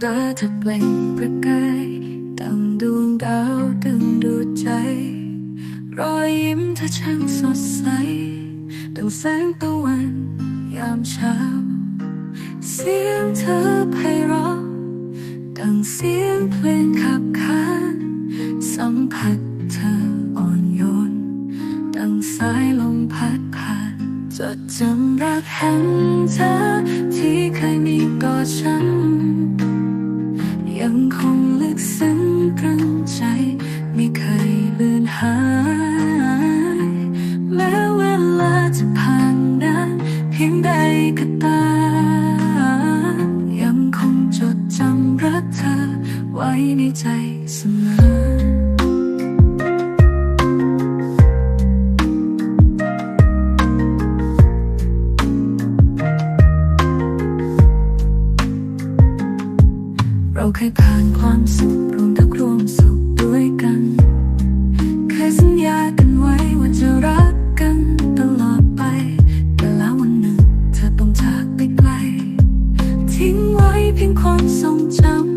เธอเปล่งประกายดังดวงดาวดึงดูดใจ รอยยิ้มเธอช่างสดใสดังแสงตะวันยามเช้า เสียงเธอไพเราะดังเสียงเพลงขับขานสัมผัสเธออ่อนโยน ดังสายลมพัดผ่านจดจำรักแห่งเธอที่เคยมีต่อฉัน ซึ้งตรึงใจ ไม่เคยเบือนหาย แม้เวลาจะผ่านนานเพียงใดก็ตามยังคงจดจำรักเธอไว้ในใจ เราเคยผ่านความสุขรวมทุกรวมสุขด้วยกัน เคยสัญญากันไว้ว่าจะรักกันตลอดไป แต่แล้ววันหนึ่งเธอต้องจากไปไกล ทิ้งไว้เพียงความทรงจำ